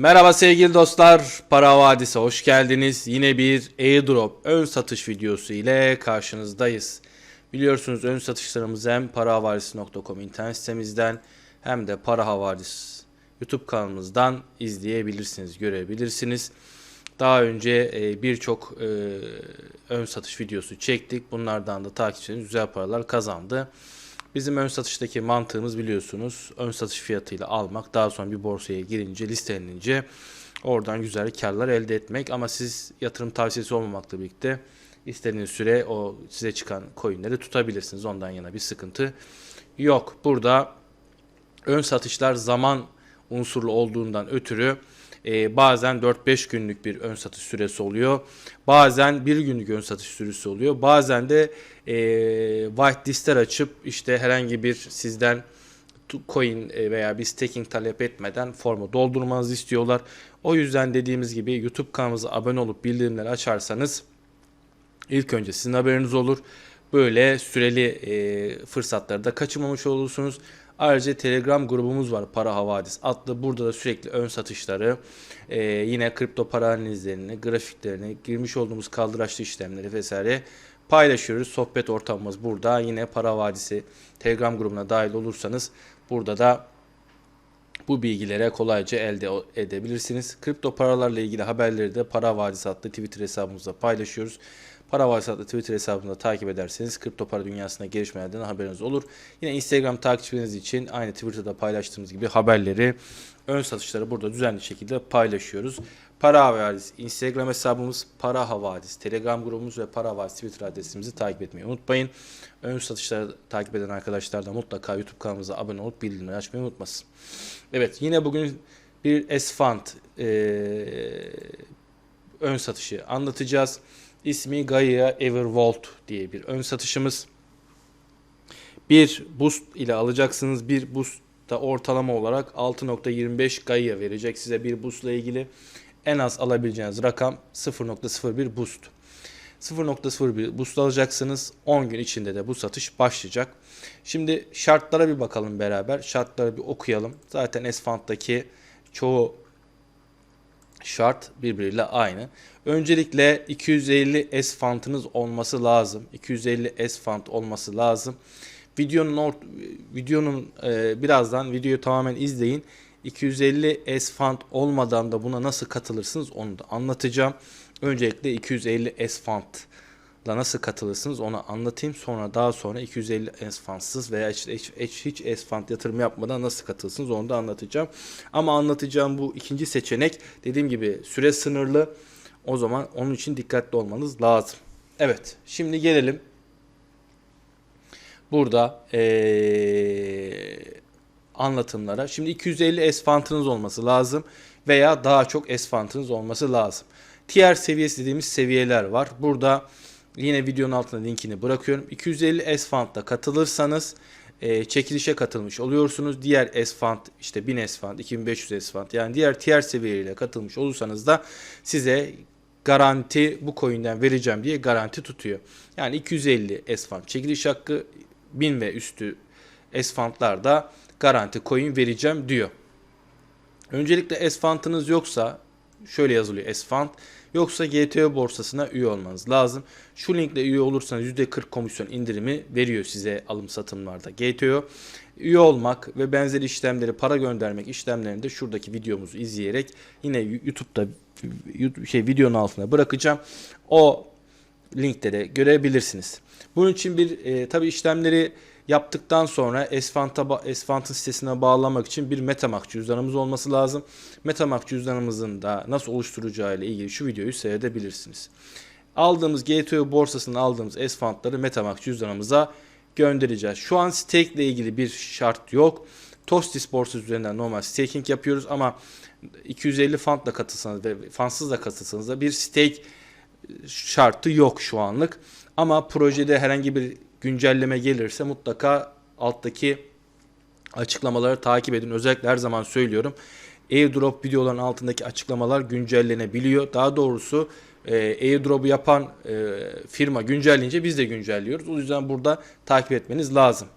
Merhaba sevgili dostlar, Para Vadisi hoş geldiniz. Yine bir airdrop ön satış videosu ile karşınızdayız. Biliyorsunuz ön satışlarımızı hem parahavarisi.com internet sitemizden hem de Para Havadis YouTube kanalımızdan izleyebilirsiniz, görebilirsiniz. Daha önce e, birçok e, ön satış videosu çektik. Bunlardan da takipçilerimiz güzel paralar kazandı. Bizim ön satıştaki mantığımız biliyorsunuz ön satış fiyatıyla almak daha sonra bir borsaya girince listelenince oradan güzel karlar elde etmek ama siz yatırım tavsiyesi olmamakla birlikte istediğiniz süre o size çıkan coinleri tutabilirsiniz. Ondan yana bir sıkıntı yok. Burada ön satışlar zaman unsurlu olduğundan ötürü e, bazen 4-5 günlük bir ön satış süresi oluyor. Bazen 1 günlük ön satış süresi oluyor. Bazen de e, white listler açıp işte herhangi bir sizden coin e, veya bir staking talep etmeden formu doldurmanızı istiyorlar. O yüzden dediğimiz gibi YouTube kanalımıza abone olup bildirimleri açarsanız İlk önce sizin haberiniz olur. Böyle süreli e, fırsatları da kaçırmamış olursunuz. Ayrıca Telegram grubumuz var Para Havadis adlı. Burada da sürekli ön satışları, e, yine kripto para analizlerini, grafiklerini, girmiş olduğumuz kaldıraçlı işlemleri vesaire paylaşıyoruz. Sohbet ortamımız burada. Yine Para Vadisi Telegram grubuna dahil olursanız burada da bu bilgilere kolayca elde edebilirsiniz. Kripto paralarla ilgili haberleri de Para Vadisi adlı Twitter hesabımızda paylaşıyoruz. Para Vadisi adlı Twitter hesabını da takip ederseniz kripto para dünyasında gelişmelerden haberiniz olur. Yine Instagram takipçileriniz için aynı Twitter'da paylaştığımız gibi haberleri, ön satışları burada düzenli şekilde paylaşıyoruz. Para Havadis Instagram hesabımız, Para Havadis Telegram grubumuz ve Para Havadis Twitter adresimizi takip etmeyi unutmayın. Ön satışları takip eden arkadaşlar da mutlaka YouTube kanalımıza abone olup bildirimleri açmayı unutmasın. Evet yine bugün bir S-Fund eee, ön satışı anlatacağız. İsmi Gaia Evervolt diye bir ön satışımız. Bir boost ile alacaksınız. Bir boost da ortalama olarak 6.25 Gaia verecek size bir boost ile ilgili. En az alabileceğiniz rakam 0.01 boost. 0.01 boost alacaksınız. 10 gün içinde de bu satış başlayacak. Şimdi şartlara bir bakalım beraber. Şartları bir okuyalım. Zaten S-Fund'daki çoğu şart birbiriyle aynı. Öncelikle 250 S fantınız olması lazım. 250 S font olması lazım. Videonun ort- videonun e, birazdan videoyu tamamen izleyin. 250 S font olmadan da buna nasıl katılırsınız onu da anlatacağım. Öncelikle 250 S font da nasıl katılırsınız onu anlatayım. Sonra daha sonra 250 esfansız veya hiç, hiç, hiç, hiç esfant yatırım yapmadan nasıl katılırsınız onu da anlatacağım. Ama anlatacağım bu ikinci seçenek dediğim gibi süre sınırlı. O zaman onun için dikkatli olmanız lazım. Evet şimdi gelelim. Burada ee, anlatımlara. Şimdi 250 esfantınız olması lazım veya daha çok esfantınız olması lazım. Tier seviyesi dediğimiz seviyeler var. Burada yine videonun altına linkini bırakıyorum. 250 S-Fund'da katılırsanız e, çekilişe katılmış oluyorsunuz. Diğer S-Fund işte 1000 S-Fund, 2500 S-Fund yani diğer tier seviyeyle katılmış olursanız da size garanti bu coin'den vereceğim diye garanti tutuyor. Yani 250 S-Fund çekiliş hakkı 1000 ve üstü S-Fund'larda garanti coin vereceğim diyor. Öncelikle S-Fund'ınız yoksa şöyle yazılıyor S-Fund. Yoksa GTO borsasına üye olmanız lazım. Şu linkle üye olursanız %40 komisyon indirimi veriyor size alım satımlarda GTO. Üye olmak ve benzeri işlemleri para göndermek işlemlerini de şuradaki videomuzu izleyerek yine YouTube'da şey videonun altına bırakacağım. O linkte de görebilirsiniz. Bunun için bir e, tabi işlemleri yaptıktan sonra Esfant'a Esfant'ın sitesine bağlamak için bir MetaMask cüzdanımız olması lazım. MetaMask cüzdanımızın da nasıl oluşturacağı ile ilgili şu videoyu seyredebilirsiniz. Aldığımız GTO borsasından aldığımız Esfant'ları MetaMask cüzdanımıza göndereceğiz. Şu an stake ile ilgili bir şart yok. Tostis borsası üzerinden normal staking yapıyoruz ama 250 fundla katılsanız ve fansız da katılsanız da bir stake şartı yok şu anlık. Ama projede herhangi bir güncelleme gelirse mutlaka alttaki açıklamaları takip edin. Özellikle her zaman söylüyorum. Airdrop videoların altındaki açıklamalar güncellenebiliyor. Daha doğrusu e, airdrop'u yapan e, firma güncelleyince biz de güncelliyoruz. O yüzden burada takip etmeniz lazım.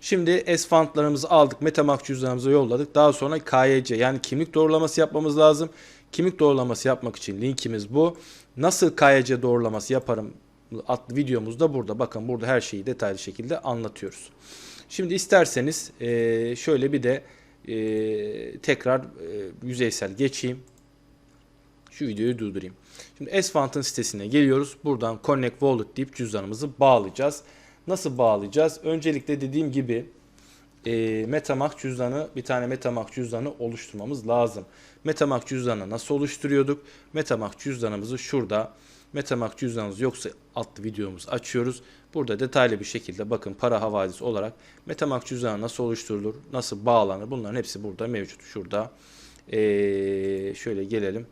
Şimdi S-Fund'larımızı aldık. Metamask cüzdanımıza yolladık. Daha sonra KYC yani kimlik doğrulaması yapmamız lazım. Kimlik doğrulaması yapmak için linkimiz bu. Nasıl KYC doğrulaması yaparım adlı videomuz da burada. Bakın burada her şeyi detaylı şekilde anlatıyoruz. Şimdi isterseniz eee, şöyle bir de eee, tekrar eee, yüzeysel geçeyim. Şu videoyu durdurayım. Şimdi S-Fund'ın sitesine geliyoruz. Buradan Connect Wallet deyip cüzdanımızı bağlayacağız. Nasıl bağlayacağız? Öncelikle dediğim gibi e, Metamask cüzdanı bir tane Metamask cüzdanı oluşturmamız lazım. Metamask cüzdanı nasıl oluşturuyorduk? Metamask cüzdanımızı şurada Metamask cüzdanınız yoksa adlı videomuz açıyoruz. Burada detaylı bir şekilde bakın para havadisi olarak Metamask cüzdanı nasıl oluşturulur, nasıl bağlanır bunların hepsi burada mevcut. Şurada E, şöyle gelelim.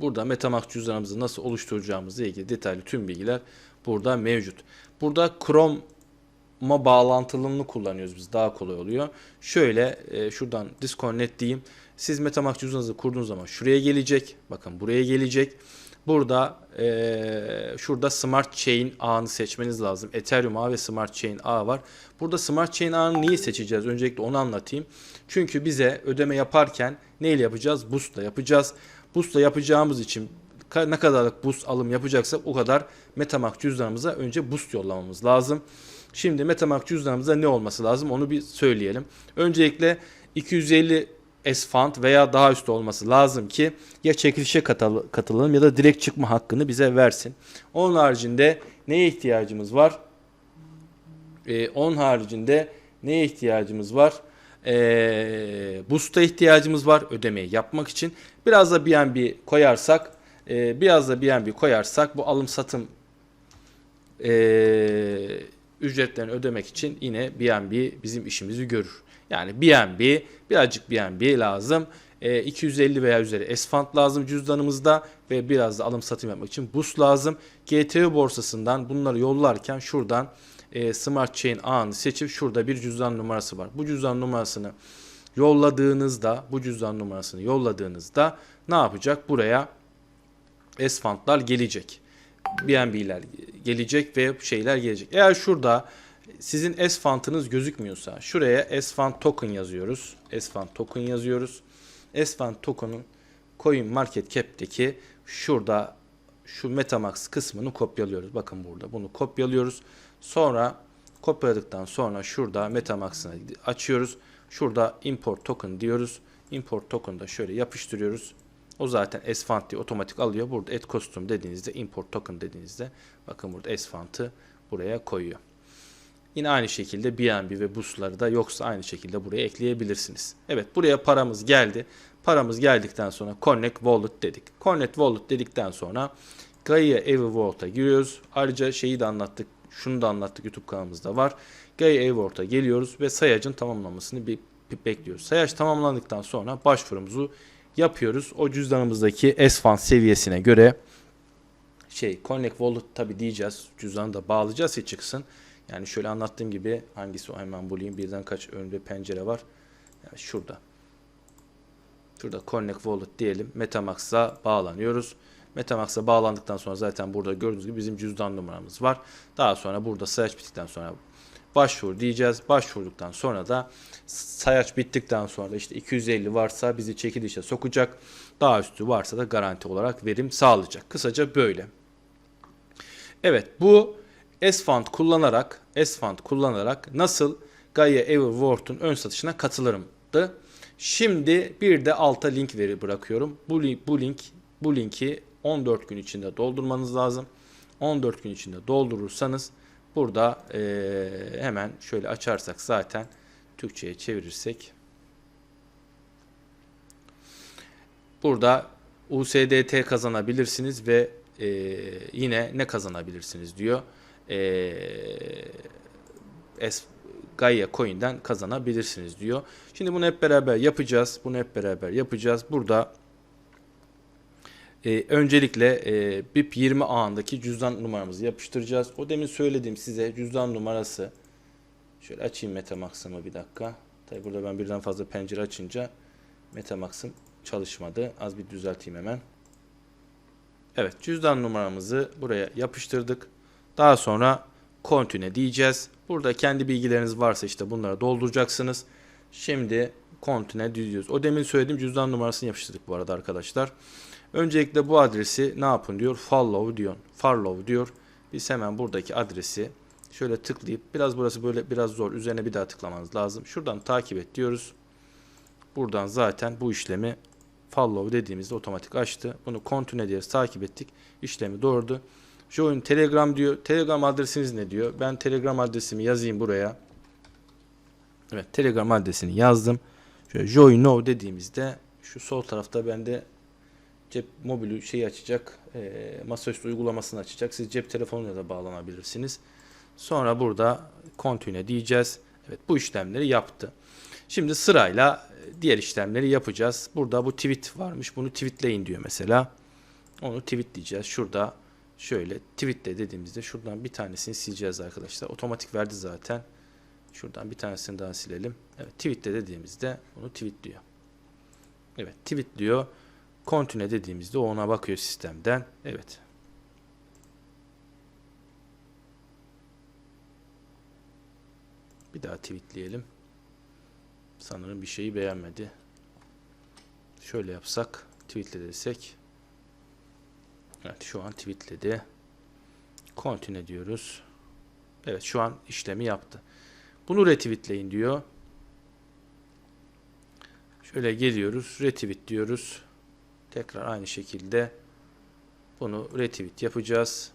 Burada Metamask cüzdanımızı nasıl oluşturacağımızla ilgili detaylı tüm bilgiler burada mevcut. Burada Chrome'a bağlantılılığını kullanıyoruz biz. Daha kolay oluyor. Şöyle e, şuradan disconnect diyeyim. Siz Metamask cüzdanınızı kurduğunuz zaman şuraya gelecek. Bakın buraya gelecek. Burada e, şurada Smart Chain ağını seçmeniz lazım. Ethereum ağı ve Smart Chain ağı var. Burada Smart Chain ağını niye seçeceğiz? Öncelikle onu anlatayım. Çünkü bize ödeme yaparken neyle yapacağız? Boost'la yapacağız. Boost'la yapacağımız için ne kadarlık boost alım yapacaksak o kadar Metamask cüzdanımıza önce boost yollamamız lazım. Şimdi Metamask cüzdanımızda ne olması lazım onu bir söyleyelim. Öncelikle 250 S fund veya daha üstü olması lazım ki ya çekilişe katılalım ya da direkt çıkma hakkını bize versin. Onun haricinde neye ihtiyacımız var? Ee, onun haricinde neye ihtiyacımız var? Ee, boost'a ihtiyacımız var ödemeyi yapmak için. Biraz da BNB koyarsak, e, biraz da BNB koyarsak bu alım satım e, ücretlerini ödemek için yine BNB bizim işimizi görür. Yani BNB, birazcık BNB lazım. E, 250 veya üzeri S-Fund lazım cüzdanımızda ve biraz da alım satım yapmak için boost lazım. GTO borsasından bunları yollarken şuradan e, Smart Chain ağını seçip şurada bir cüzdan numarası var. Bu cüzdan numarasını yolladığınızda, bu cüzdan numarasını yolladığınızda ne yapacak? Buraya S-Fund'lar gelecek. BNB'ler gelecek ve şeyler gelecek. Eğer şurada sizin S-Fund'ınız gözükmüyorsa şuraya S-Fund token yazıyoruz. S-Fund token yazıyoruz. S-Fund token'ın Coin Market Cap'teki şurada şu Metamask kısmını kopyalıyoruz. Bakın burada bunu kopyalıyoruz. Sonra kopyaladıktan sonra şurada Metamask'ını açıyoruz. Şurada import token diyoruz. Import token'ı da şöyle yapıştırıyoruz. O zaten diye otomatik alıyor. Burada add custom dediğinizde import token dediğinizde bakın burada S-Fund'ı buraya koyuyor. Yine aynı şekilde BNB ve boostları da yoksa aynı şekilde buraya ekleyebilirsiniz. Evet buraya paramız geldi. Paramız geldikten sonra Connect Wallet dedik. Connect Wallet dedikten sonra Gaia Vault'a giriyoruz. Ayrıca şeyi de anlattık. Şunu da anlattık YouTube kanalımızda var. Gaia Vault'a geliyoruz ve sayacın tamamlanmasını bir bekliyoruz. Sayaç tamamlandıktan sonra başvurumuzu yapıyoruz. O cüzdanımızdaki S-Fund seviyesine göre şey Connect Wallet tabi diyeceğiz. Cüzdanı da bağlayacağız ki çıksın. Yani şöyle anlattığım gibi hangisi o hemen bulayım. Birden kaç önde pencere var. Yani şurada. Şurada Connect Wallet diyelim. Metamask'a bağlanıyoruz. Metamask'a bağlandıktan sonra zaten burada gördüğünüz gibi bizim cüzdan numaramız var. Daha sonra burada sayaç bittikten sonra başvur diyeceğiz. Başvurduktan sonra da sayaç bittikten sonra da işte 250 varsa bizi çekilişe sokacak. Daha üstü varsa da garanti olarak verim sağlayacak. Kısaca böyle. Evet bu S-Fund kullanarak S-Fund kullanarak nasıl Gaia Everworld'un ön satışına katılırımdı. Şimdi bir de alta link veri bırakıyorum. Bu bu link bu linki 14 gün içinde doldurmanız lazım. 14 gün içinde doldurursanız burada eee, hemen şöyle açarsak zaten Türkçe'ye çevirirsek burada USDT kazanabilirsiniz ve eee, yine ne kazanabilirsiniz diyor. Eee es Gaia Coin'den kazanabilirsiniz diyor. Şimdi bunu hep beraber yapacağız. Bunu hep beraber yapacağız. Burada e, öncelikle e, BIP 20 ağındaki cüzdan numaramızı yapıştıracağız. O demin söylediğim size cüzdan numarası şöyle açayım Metamask'ımı bir dakika. Tabi burada ben birden fazla pencere açınca Metamask'ım çalışmadı. Az bir düzelteyim hemen. Evet cüzdan numaramızı buraya yapıştırdık. Daha sonra Continue diyeceğiz. Burada kendi bilgileriniz varsa işte bunları dolduracaksınız. Şimdi Continue diyoruz. O demin söylediğim cüzdan numarasını yapıştırdık bu arada arkadaşlar. Öncelikle bu adresi ne yapın diyor. Follow diyor. Follow diyor. Biz hemen buradaki adresi şöyle tıklayıp biraz burası böyle biraz zor. Üzerine bir daha tıklamanız lazım. Şuradan takip et diyoruz. Buradan zaten bu işlemi follow dediğimizde otomatik açtı. Bunu continue diye takip ettik. İşlemi doğurdu. Join Telegram diyor. Telegram adresiniz ne diyor? Ben Telegram adresimi yazayım buraya. Evet Telegram adresini yazdım. Şöyle join now dediğimizde şu sol tarafta bende cep mobilü şeyi açacak. E, masaüstü uygulamasını açacak. Siz cep telefonuyla da bağlanabilirsiniz. Sonra burada continue diyeceğiz. Evet bu işlemleri yaptı. Şimdi sırayla diğer işlemleri yapacağız. Burada bu tweet varmış. Bunu tweetleyin diyor mesela. Onu tweet diyeceğiz. Şurada şöyle tweetle dediğimizde şuradan bir tanesini sileceğiz arkadaşlar. Otomatik verdi zaten. Şuradan bir tanesini daha silelim. Evet tweetle dediğimizde onu tweet diyor. Evet tweet diyor. Continue dediğimizde ona bakıyor sistemden. Evet. Bir daha tweetleyelim. Sanırım bir şeyi beğenmedi. Şöyle yapsak, tweetle desek. Evet, şu an tweetledi. Continue diyoruz. Evet, şu an işlemi yaptı. Bunu retweetleyin diyor. Şöyle geliyoruz, retweet diyoruz. Tekrar aynı şekilde bunu retweet yapacağız.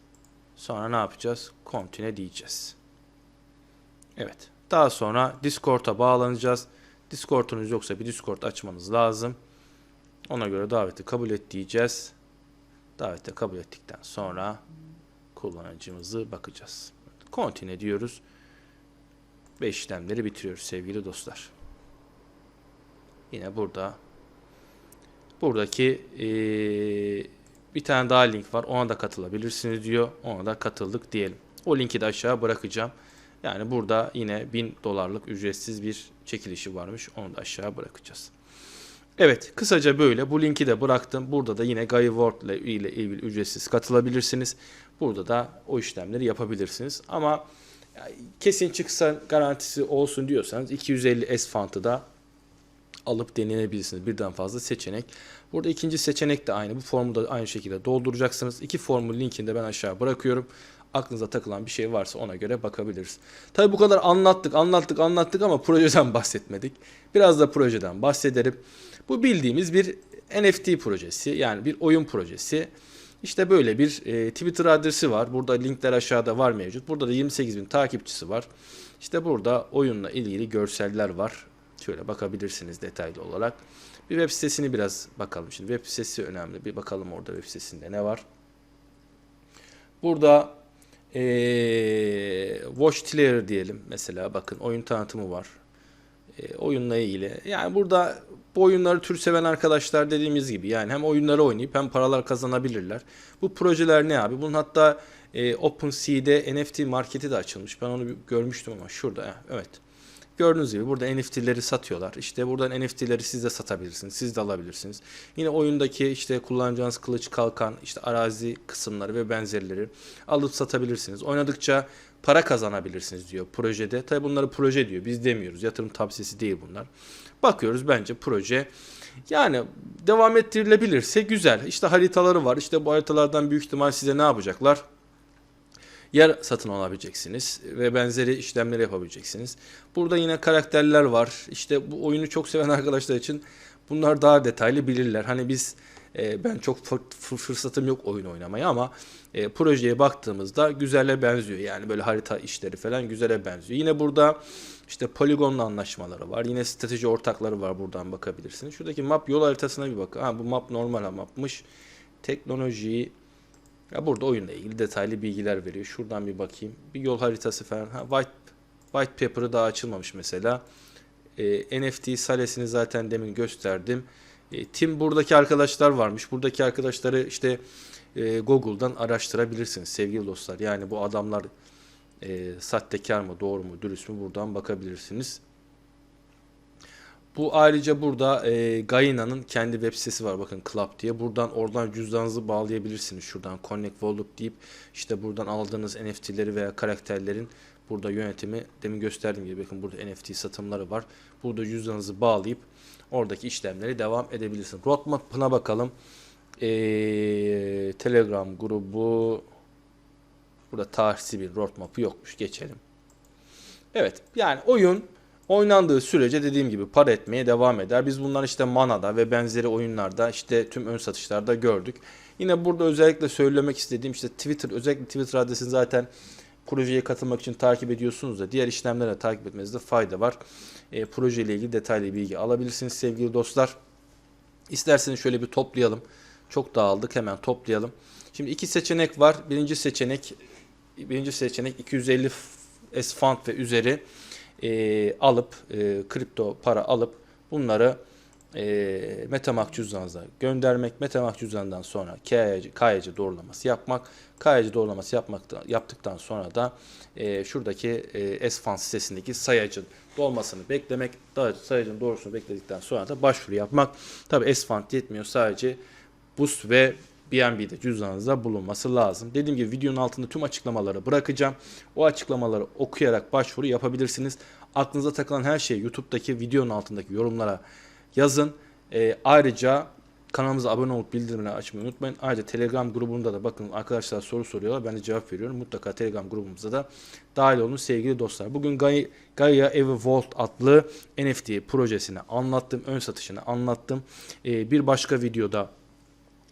Sonra ne yapacağız? Continue diyeceğiz. Evet. Daha sonra Discord'a bağlanacağız. Discord'unuz yoksa bir Discord açmanız lazım. Ona göre daveti kabul et diyeceğiz. Daveti kabul ettikten sonra kullanıcımızı bakacağız. Continue diyoruz. Ve işlemleri bitiriyoruz sevgili dostlar. Yine burada buradaki eee, bir tane daha link var. Ona da katılabilirsiniz diyor. Ona da katıldık diyelim. O linki de aşağı bırakacağım. Yani burada yine 1000 dolarlık ücretsiz bir çekilişi varmış. Onu da aşağı bırakacağız. Evet kısaca böyle. Bu linki de bıraktım. Burada da yine Guy Ward ile ilgili ücretsiz katılabilirsiniz. Burada da o işlemleri yapabilirsiniz. Ama kesin çıksa garantisi olsun diyorsanız 250 S fantı da alıp deneyebilirsiniz. Birden fazla seçenek. Burada ikinci seçenek de aynı. Bu formu da aynı şekilde dolduracaksınız. İki formun linkini de ben aşağı bırakıyorum. Aklınıza takılan bir şey varsa ona göre bakabiliriz. Tabi bu kadar anlattık, anlattık, anlattık ama projeden bahsetmedik. Biraz da projeden bahsederim. Bu bildiğimiz bir NFT projesi yani bir oyun projesi. İşte böyle bir e, Twitter adresi var. Burada linkler aşağıda var mevcut. Burada da 28 bin takipçisi var. İşte burada oyunla ilgili görseller var. Şöyle bakabilirsiniz detaylı olarak. Bir web sitesini biraz bakalım. Şimdi web sitesi önemli. Bir bakalım orada web sitesinde ne var. Burada ee, Watch Tiler diyelim mesela bakın oyun tanıtımı var. Ee, oyunla ilgili. Yani burada bu oyunları tür seven arkadaşlar dediğimiz gibi yani hem oyunları oynayıp hem paralar kazanabilirler. Bu projeler ne abi? Bunun hatta e, OpenSea'de NFT marketi de açılmış. Ben onu görmüştüm ama şurada. Evet. Gördüğünüz gibi burada NFT'leri satıyorlar. İşte buradan NFT'leri siz de satabilirsiniz. Siz de alabilirsiniz. Yine oyundaki işte kullanacağınız kılıç, kalkan, işte arazi kısımları ve benzerleri alıp satabilirsiniz. Oynadıkça para kazanabilirsiniz diyor projede. Tabi bunları proje diyor. Biz demiyoruz. Yatırım tavsiyesi değil bunlar. Bakıyoruz bence proje yani devam ettirilebilirse güzel. İşte haritaları var. İşte bu haritalardan büyük ihtimal size ne yapacaklar? Yer satın alabileceksiniz ve benzeri işlemleri yapabileceksiniz. Burada yine karakterler var. İşte bu oyunu çok seven arkadaşlar için bunlar daha detaylı bilirler. Hani biz e, ben çok fır- fır- fırsatım yok oyun oynamaya ama e, projeye baktığımızda güzele benziyor. Yani böyle harita işleri falan güzele benziyor. Yine burada işte poligonla anlaşmaları var. Yine strateji ortakları var buradan bakabilirsiniz. Şuradaki map yol haritasına bir bakın. Ha bu map normal mapmış. Teknolojiyi ya burada oyunla ilgili detaylı bilgiler veriyor. Şuradan bir bakayım. Bir yol haritası falan. Ha, white white paper'ı daha açılmamış mesela. E, NFT salesini zaten demin gösterdim. E, Tim buradaki arkadaşlar varmış. Buradaki arkadaşları işte e, Google'dan araştırabilirsiniz sevgili dostlar. Yani bu adamlar e, sahtekar mı, doğru mu, dürüst mü buradan bakabilirsiniz. Bu ayrıca burada e, Gaina'nın kendi web sitesi var bakın Club diye. Buradan oradan cüzdanınızı bağlayabilirsiniz. Şuradan Connect Wallet deyip işte buradan aldığınız NFT'leri veya karakterlerin burada yönetimi demin gösterdiğim gibi bakın burada NFT satımları var. Burada cüzdanınızı bağlayıp oradaki işlemleri devam edebilirsiniz. Roadmap'ına bakalım. E, Telegram grubu burada tarihsi bir roadmap'ı yokmuş. Geçelim. Evet yani oyun oynandığı sürece dediğim gibi para etmeye devam eder. Biz bunları işte Mana'da ve benzeri oyunlarda işte tüm ön satışlarda gördük. Yine burada özellikle söylemek istediğim işte Twitter özellikle Twitter adresini zaten projeye katılmak için takip ediyorsunuz da diğer işlemlere takip etmenizde fayda var. E, projeyle ilgili detaylı bilgi alabilirsiniz sevgili dostlar. İsterseniz şöyle bir toplayalım. Çok dağıldık hemen toplayalım. Şimdi iki seçenek var. Birinci seçenek birinci seçenek 250 S fund ve üzeri e, alıp e, kripto para alıp bunları e, Metamask cüzdanınıza göndermek. Metamask cüzdanından sonra KYC, doğrulaması yapmak. KYC doğrulaması yapmakta, yaptıktan sonra da e, şuradaki e, S fund sitesindeki sayacın dolmasını beklemek. Daha sayacın doğrusunu bekledikten sonra da başvuru yapmak. Tabi S fund yetmiyor sadece Boost ve BNB'de cüzdanınızda bulunması lazım. Dediğim gibi videonun altında tüm açıklamaları bırakacağım. O açıklamaları okuyarak başvuru yapabilirsiniz. Aklınıza takılan her şeyi YouTube'daki videonun altındaki yorumlara yazın. Ee, ayrıca kanalımıza abone olup bildirimleri açmayı unutmayın. Ayrıca Telegram grubunda da bakın arkadaşlar soru soruyorlar. Ben de cevap veriyorum. Mutlaka Telegram grubumuza da dahil olun sevgili dostlar. Bugün Gaia, Gaia Evi Vault adlı NFT projesini anlattım. Ön satışını anlattım. Ee, bir başka videoda